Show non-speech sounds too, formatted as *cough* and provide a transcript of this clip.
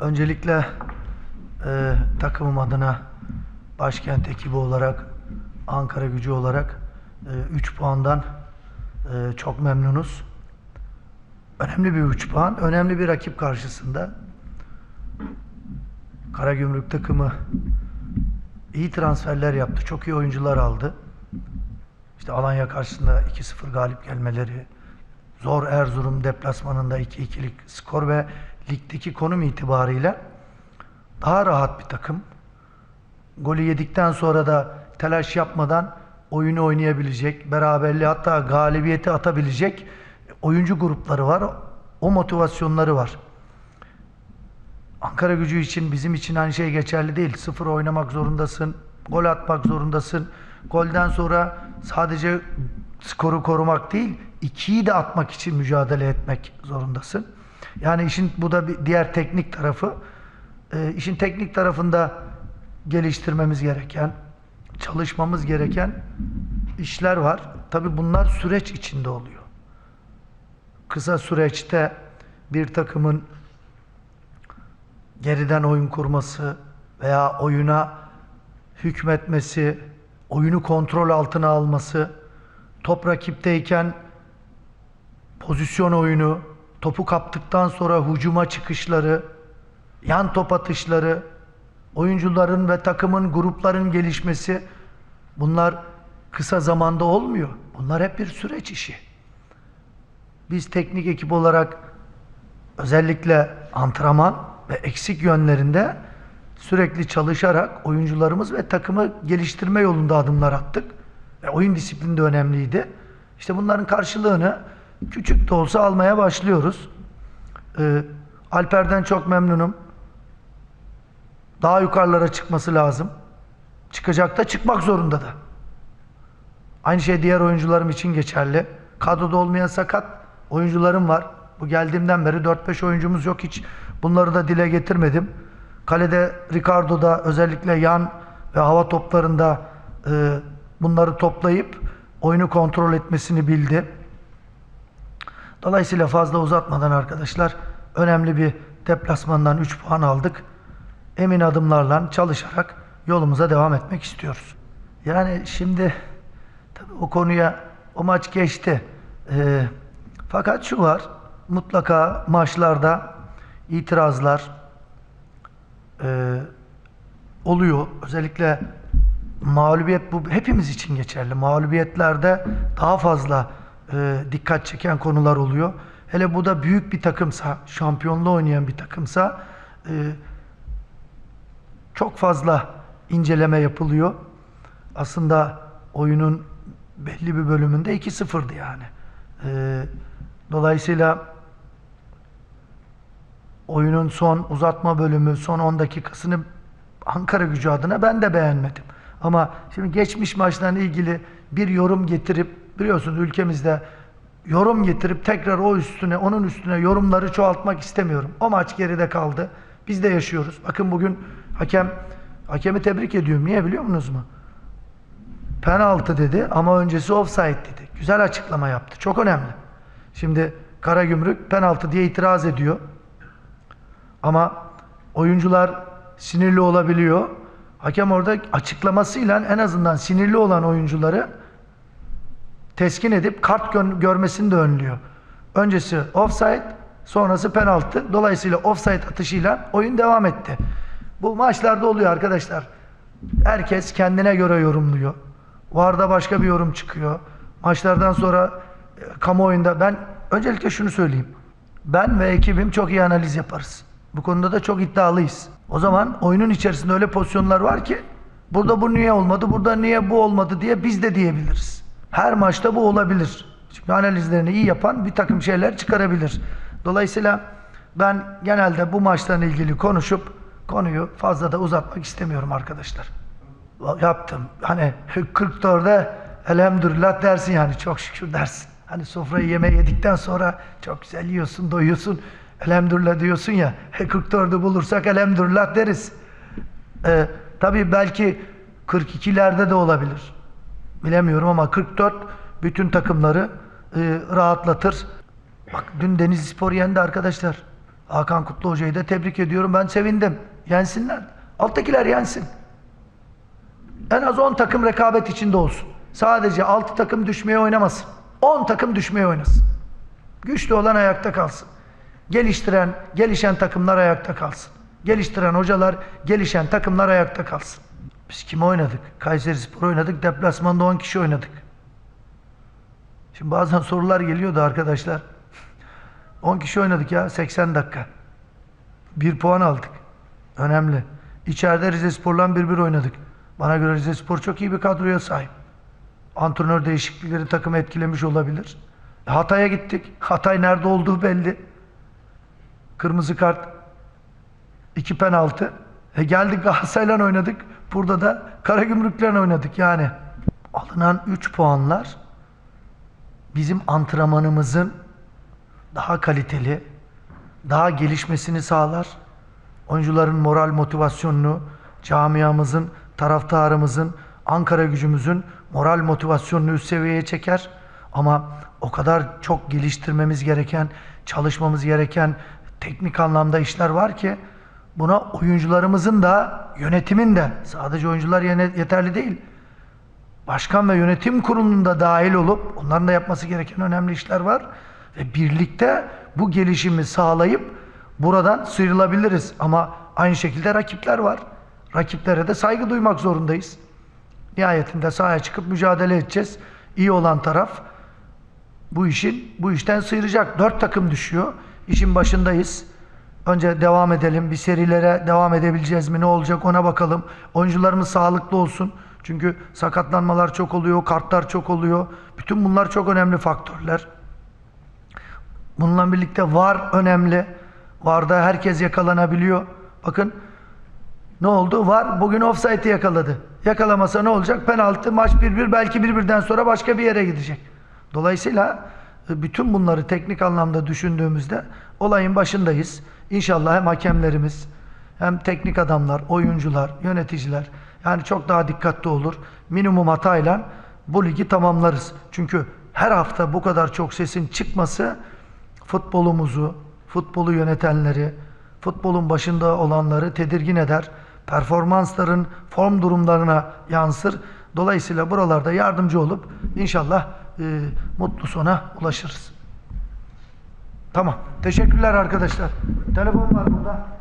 Öncelikle e, takımım adına başkent ekibi olarak, Ankara gücü olarak 3 puandan e, çok memnunuz. Önemli bir 3 puan, önemli bir rakip karşısında. Karagümrük takımı iyi transferler yaptı, çok iyi oyuncular aldı. İşte Alanya karşısında 2-0 galip gelmeleri, zor Erzurum deplasmanında 2-2'lik skor ve ligdeki konum itibariyle daha rahat bir takım. Golü yedikten sonra da telaş yapmadan oyunu oynayabilecek, beraberliği hatta galibiyeti atabilecek oyuncu grupları var. O motivasyonları var. Ankara gücü için bizim için aynı şey geçerli değil. Sıfır oynamak zorundasın. Gol atmak zorundasın. Golden sonra sadece skoru korumak değil, ikiyi de atmak için mücadele etmek zorundasın. Yani işin bu da bir diğer teknik tarafı. Ee, işin teknik tarafında geliştirmemiz gereken, çalışmamız gereken işler var. Tabii bunlar süreç içinde oluyor. Kısa süreçte bir takımın geriden oyun kurması veya oyuna hükmetmesi, oyunu kontrol altına alması, top rakipteyken pozisyon oyunu, topu kaptıktan sonra hücuma çıkışları, yan top atışları, oyuncuların ve takımın, grupların gelişmesi bunlar kısa zamanda olmuyor. Bunlar hep bir süreç işi. Biz teknik ekip olarak özellikle antrenman ve eksik yönlerinde sürekli çalışarak oyuncularımız ve takımı geliştirme yolunda adımlar attık. Ve oyun disiplini de önemliydi. İşte bunların karşılığını küçük de olsa almaya başlıyoruz. Ee, Alper'den çok memnunum. Daha yukarılara çıkması lazım. Çıkacak da çıkmak zorunda da. Aynı şey diğer oyuncularım için geçerli. Kadroda olmayan sakat oyuncularım var. Bu geldiğimden beri 4-5 oyuncumuz yok hiç. Bunları da dile getirmedim. Kalede Ricardo'da özellikle yan ve hava toplarında e, bunları toplayıp oyunu kontrol etmesini bildi. Dolayısıyla fazla uzatmadan arkadaşlar önemli bir deplasmandan 3 puan aldık. Emin adımlarla çalışarak yolumuza devam etmek istiyoruz. Yani şimdi tabii o konuya o maç geçti. Ee, fakat şu var mutlaka maçlarda itirazlar e, oluyor. Özellikle mağlubiyet bu hepimiz için geçerli. Mağlubiyetlerde daha fazla e, dikkat çeken konular oluyor. Hele bu da büyük bir takımsa, şampiyonluğu oynayan bir takımsa e, çok fazla inceleme yapılıyor. Aslında oyunun belli bir bölümünde 2-0'dı yani. E, dolayısıyla oyunun son uzatma bölümü, son 10 dakikasını Ankara gücü adına ben de beğenmedim. Ama şimdi geçmiş maçlarla ilgili bir yorum getirip biliyorsunuz ülkemizde yorum getirip tekrar o üstüne onun üstüne yorumları çoğaltmak istemiyorum. O maç geride kaldı. Biz de yaşıyoruz. Bakın bugün hakem hakemi tebrik ediyorum. Niye biliyor musunuz mu? Penaltı dedi ama öncesi offside dedi. Güzel açıklama yaptı. Çok önemli. Şimdi Karagümrük penaltı diye itiraz ediyor. Ama oyuncular sinirli olabiliyor. Hakem orada açıklamasıyla en azından sinirli olan oyuncuları teskin edip kart gö- görmesini de önlüyor. Öncesi offside, sonrası penaltı. Dolayısıyla offside atışıyla oyun devam etti. Bu maçlarda oluyor arkadaşlar. Herkes kendine göre yorumluyor. Varda başka bir yorum çıkıyor. Maçlardan sonra e, kamuoyunda ben öncelikle şunu söyleyeyim. Ben ve ekibim çok iyi analiz yaparız. Bu konuda da çok iddialıyız. O zaman oyunun içerisinde öyle pozisyonlar var ki burada bu niye olmadı, burada niye bu olmadı diye biz de diyebiliriz. Her maçta bu olabilir. Çünkü analizlerini iyi yapan bir takım şeyler çıkarabilir. Dolayısıyla ben genelde bu maçla ilgili konuşup konuyu fazla da uzatmak istemiyorum arkadaşlar. Yaptım. Hani *laughs* 44'de elhamdülillah dersin yani çok şükür dersin. Hani sofrayı yemeği yedikten sonra çok güzel yiyorsun, doyuyorsun. Elhamdülillah diyorsun ya. *laughs* 44'ü bulursak elhamdülillah deriz. Ee, tabii belki 42'lerde de olabilir. Bilemiyorum ama 44 bütün takımları e, rahatlatır. Bak dün Denizli Spor yendi arkadaşlar. Hakan Kutlu Hoca'yı da tebrik ediyorum. Ben sevindim. Yensinler. Alttakiler yensin. En az 10 takım rekabet içinde olsun. Sadece 6 takım düşmeye oynamasın. 10 takım düşmeye oynasın. Güçlü olan ayakta kalsın. Geliştiren, gelişen takımlar ayakta kalsın. Geliştiren hocalar, gelişen takımlar ayakta kalsın. Biz kim oynadık? Kayseri Spor oynadık. Deplasmanda 10 kişi oynadık. Şimdi bazen sorular geliyordu arkadaşlar. 10 kişi oynadık ya 80 dakika. Bir puan aldık. Önemli. İçeride Rize Spor'la 1-1 oynadık. Bana göre Rize Spor çok iyi bir kadroya sahip. Antrenör değişiklikleri takımı etkilemiş olabilir. E, Hatay'a gittik. Hatay nerede olduğu belli. Kırmızı kart. iki penaltı. E geldik Galatasaray'la oynadık. Burada da Karagümrük'le oynadık yani. Alınan 3 puanlar bizim antrenmanımızın daha kaliteli, daha gelişmesini sağlar. Oyuncuların moral motivasyonunu, camiamızın, taraftarımızın, Ankara gücümüzün moral motivasyonunu üst seviyeye çeker. Ama o kadar çok geliştirmemiz gereken, çalışmamız gereken teknik anlamda işler var ki buna oyuncularımızın da yönetimin de sadece oyuncular yeterli değil. Başkan ve yönetim kurulunda dahil olup onların da yapması gereken önemli işler var. Ve birlikte bu gelişimi sağlayıp buradan sıyrılabiliriz. Ama aynı şekilde rakipler var. Rakiplere de saygı duymak zorundayız. Nihayetinde sahaya çıkıp mücadele edeceğiz. İyi olan taraf bu işin bu işten sıyıracak. Dört takım düşüyor. İşin başındayız. Önce devam edelim. Bir serilere devam edebileceğiz mi? Ne olacak ona bakalım. Oyuncularımız sağlıklı olsun. Çünkü sakatlanmalar çok oluyor, kartlar çok oluyor. Bütün bunlar çok önemli faktörler. Bununla birlikte var önemli. Varda herkes yakalanabiliyor. Bakın ne oldu? Var bugün offside'i yakaladı. Yakalamasa ne olacak? Penaltı, maç 1-1 belki 1-1'den sonra başka bir yere gidecek. Dolayısıyla e, bütün bunları teknik anlamda düşündüğümüzde olayın başındayız. İnşallah hem hakemlerimiz hem teknik adamlar, oyuncular, yöneticiler yani çok daha dikkatli olur. Minimum hatayla bu ligi tamamlarız. Çünkü her hafta bu kadar çok sesin çıkması futbolumuzu, futbolu yönetenleri, futbolun başında olanları tedirgin eder. Performansların form durumlarına yansır. Dolayısıyla buralarda yardımcı olup inşallah e, mutlu sona ulaşırız. Tamam. Teşekkürler arkadaşlar. Telefon var burada.